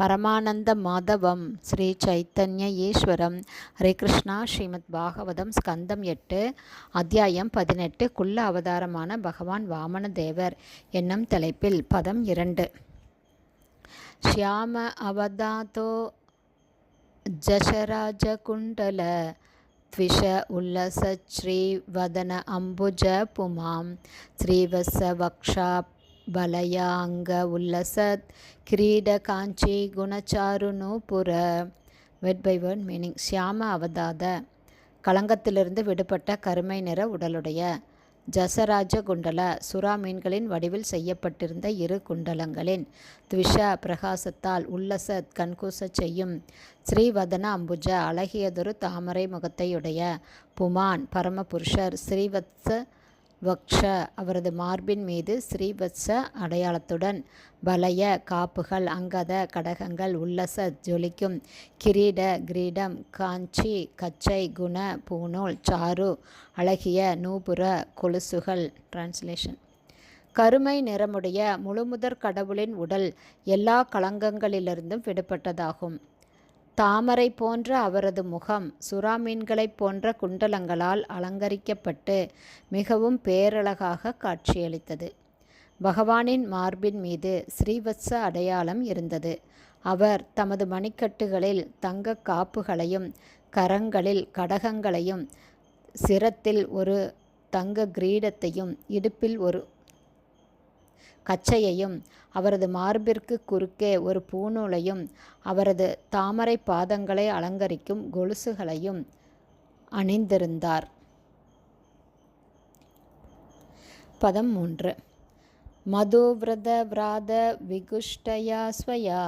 பரமானந்த மாதவம் ஸ்ரீ சைத்தன்ய ஈஸ்வரம் ஹரே கிருஷ்ணா. ஸ்ரீமத் பாகவதம் ஸ்கந்தம் எட்டு அத்தியாயம் பதினெட்டு குள்ள அவதாரமான பகவான் வாமன தேவர் என்னும் தலைப்பில் பதம் இரண்டு. ஷியாம அவதாதோ ஜஷராஜ குண்டல द्विष அம்புஜ புமாம். ஸ்ரீவச श्रीवत्सवक्षा ಬಲಯಾಂಗ ಉಲ್ಲಸತ್ கிரீட காஞ்சி குணச்சாரு நூபுர வெட் பை வேர்ட் மீனிங் சியாம அவதாத களங்கத்திலிருந்து விடுபட்ட கருமை நிற உடலுடைய ஜசராஜ குண்டல சுறா மீன்களின் வடிவில் செய்யப்பட்டிருந்த இரு குண்டலங்களின் த்விஷ பிரகாசத்தால் உல்லசத் கண்கூசச் செய்யும் ஸ்ரீவதன அம்புஜ அழகியதொரு தாமரை முகத்தையுடைய புமான் பரமபுருஷர் ஸ்ரீவத்ச வக்ஷ அவரது மார்பின் மீது ஸ்ரீவத்ச அடையாளத்துடன் பலய காப்புகள் அங்கத கடகங்கள் உல்லச ஜொலிக்கும் கிரீட கிரீடம் காஞ்சி கச்சை குண பூநூல் சாரு அழகிய நூபுர கொலுசுகள். டிரான்ஸ்லேஷன் கருமை நிறமுடைய முழுமுதற் கடவுளின் உடல் எல்லா களங்கங்களிலிருந்தும் விடுபட்டதாகும். தாமரை போன்ற அவரது முகம் சுறாமீன்களைப் போன்ற குண்டலங்களால் அலங்கரிக்கப்பட்டு மிகவும் பேரழகாக காட்சியளித்தது. பகவானின் மார்பின் மீது ஸ்ரீவத்ச அடையாளம் இருந்தது. அவர் தமது மணிக்கட்டுகளில் தங்க காப்புகளையும் கரங்களில் கடகங்களையும் சிரத்தில் ஒரு தங்க கிரீடத்தையும் இடுப்பில் ஒரு கச்சையையும் அவரது மார்பிற்கு குறுக்கே ஒரு பூநூலையும் அவரது தாமரை பாதங்களை அலங்கரிக்கும் கொலுசுகளையும் அணிந்திருந்தார். பதம் மூன்று. மதுவிரத விராத விகுஷ்டயா ஸ்வயா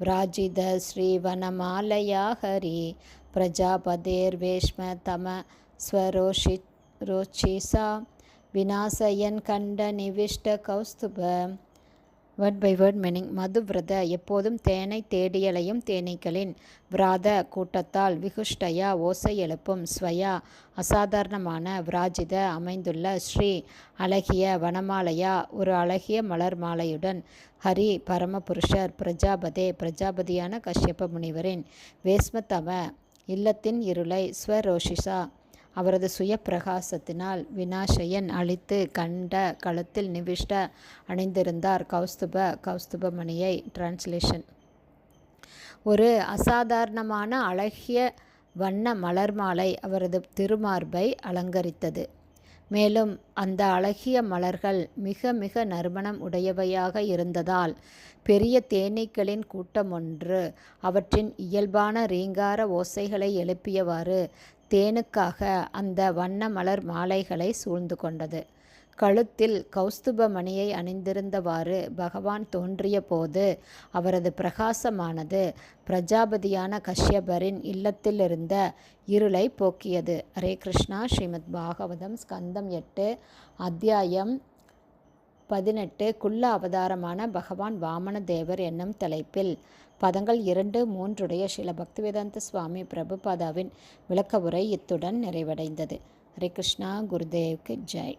விராஜித ஸ்ரீவனமாலயா ஹரி பிரஜாபதேர்வேஷ்ம தம ஸ்வரோஷி ரோச்சிசா விநாசயன் கண்ட நிவிஷ்ட கௌஸ்துப. வேர்ட் பை வேர்ட் மீனிங் மதுவிரத எப்போதும் தேனை தேடியலையும் தேனீக்களின். விராத கூட்டத்தால் விகுஷ்டயா ஓசை எழுப்பும். ஸ்வயா அசாதாரணமான விராஜித அமைந்துள்ள ஸ்ரீ அழகிய வனமாலையா ஒரு அழகிய மலர் மாலையுடன். ஹரி பரமபுருஷர் பிரஜாபதே பிரஜாபதியான கஷ்யப முனிவரின். வேஸ்மதம இல்லத்தின் இருளை ஸ்வரோஷிசா அவரது சுய பிரகாசத்தினால் வினாஷயன் அழித்து கண்ட களத்தில் நிவிஷ்ட அணிந்திருந்தார் கௌஸ்துப கௌஸ்துபமணியை. டிரான்ஸ்லேஷன் ஒரு அசாதாரணமான அழகிய வண்ண மலர் மாலை அவரது திருமார்பை அலங்கரித்தது. மேலும் அந்த அழகிய மலர்கள் மிக மிக நறுமணம் உடையவையாக இருந்ததால் பெரிய தேனீக்களின் கூட்டம் ஒன்று அவற்றின் இயல்பான ரீங்கார ஓசைகளை எழுப்பியவாறு தேனுக்காக அந்த வண்ண மலர் மாலைகளை சூழ்ந்து கொண்டது. கழுத்தில் கௌஸ்துப மணியை அணிந்திருந்தவாறு பகவான் தோன்றிய போது அவரது பிரகாசமானது பிரஜாபதியான கஷ்யபரின் இல்லத்திலிருந்த இருளை போக்கியது. ஹரே கிருஷ்ணா. ஸ்ரீமத் பாகவதம் ஸ்கந்தம் எட்டு அத்தியாயம் பதினெட்டு குள்ள அவதாரமான பகவான் வாமன தேவர் என்னும் தலைப்பில் பதங்கள் இரண்டு மூன்றுடைய சில பக்திவேதாந்த சுவாமி பிரபுபாதாவின் விளக்க உரை இத்துடன் நிறைவடைந்தது. ஹரே கிருஷ்ணா குருதேவ்க்கு ஜெய்.